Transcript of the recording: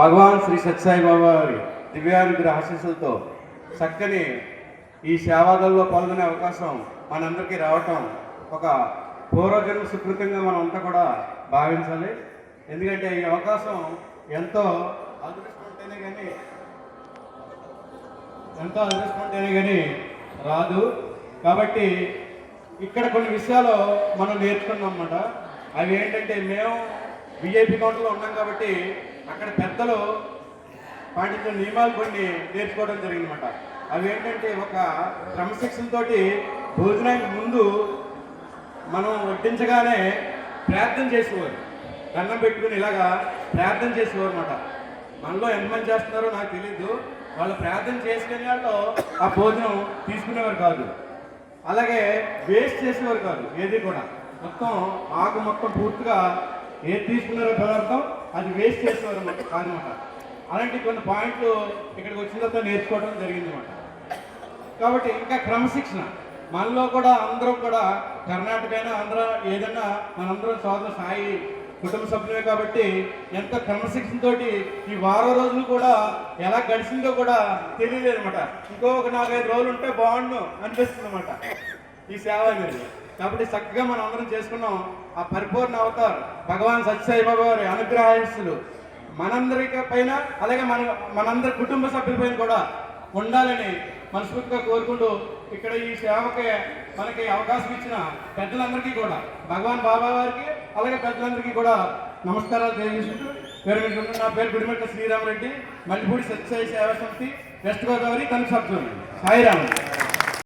భగవాన్ శ్రీ సత్యసాయి బాబా వారి దివ్యానుగ్రహ ఆశీస్సులతో చక్కని ఈ సేవాదల్లో పాల్గొనే అవకాశం మనందరికీ రావటం ఒక పూర్వజన్మ సుకృతంగా మనం అంతా కూడా భావించాలి. ఎందుకంటే ఈ అవకాశం ఎంతో అదృష్టం ఉంటేనే కానీ ఎంతో అదృష్టం ఉంటేనే కానీ రాదు. కాబట్టి ఇక్కడ కొన్ని విషయాలు మనం నేర్చుకున్నాం అన్నమాట. అవి ఏంటంటే మేము బీజేపీ కౌంటర్లో ఉన్నాం కాబట్టి అక్కడ పెద్దలు పాటించిన నియమాలు కొన్ని నేర్చుకోవడం జరిగిందన్నమాట. అవి ఏంటంటే ఒక క్రమశిక్షణ తోటి భోజనానికి ముందు మనం వడ్డించగానే ప్రార్థన చేసేవారు దండం పెట్టుకుని ఇలాగా ప్రార్థన చేసేవారు అనమాట మనలో ఎంతమంది చేస్తున్నారో నాకు తెలియదు వాళ్ళు ప్రార్థన చేసుకునే వాళ్ళు ఆ భోజనం తీసుకునేవారు కాదు. అలాగే వేస్ట్ చేసేవారు కాదు ఏది కూడా. మొత్తం ఆకు మొత్తం పూర్తిగా ఏది తీసుకున్నారో పదార్థం అది వేస్ట్ చేసేవారు అనమాట అలాంటి కొన్ని పాయింట్లు ఇక్కడికి వచ్చిన తర్వాత నేర్చుకోవడం జరిగిందన్నమాట. కాబట్టి ఇంకా క్రమశిక్షణ. మనలో కూడా అందరం కూడా కర్ణాటక అయినా ఆంధ్ర ఏదైనా మనందరం సోదర సాయి కుటుంబ సభ్యులే కాబట్టి ఎంత క్రమశిక్షణతోటి ఈ వారం రోజులు కూడా ఎలా గడిచిందో కూడా తెలియలేదు అనమాట ఇంకో ఒక నాలుగైదు రోజులు ఉంటే బాగుండు అనిపిస్తుంది అనమాట ఈ సేవ అనేది. కాబట్టి చక్కగా మనం అందరం చేసుకున్నాం. ఆ పరిపూర్ణ అవతార్ భగవాన్ సత్యసాయి బాబా వారి అనుగ్రహాయస్సులు. మనందరికీ పైన అలాగే మన మనందరి కుటుంబ సభ్యులపైన కూడా ఉండాలని మనస్ఫూర్తిగా కోరుకుంటూ ఇక్కడ ఈ సేవకి మనకి అవకాశం ఇచ్చిన పెద్దలందరికీ కూడా భగవాన్ బాబా వారికి అలాగే పెద్దలందరికీ కూడా నమస్కారాలు తెలియజేసుకుంటూ పేరు నా పేరు గుడిమెట్ల శ్రీరామరెడ్డి మల్లిపూడి సత్యసాయి సేవా సమితి వెస్ట్ గోదావరి తన సభ్యులు సాయిరామ్.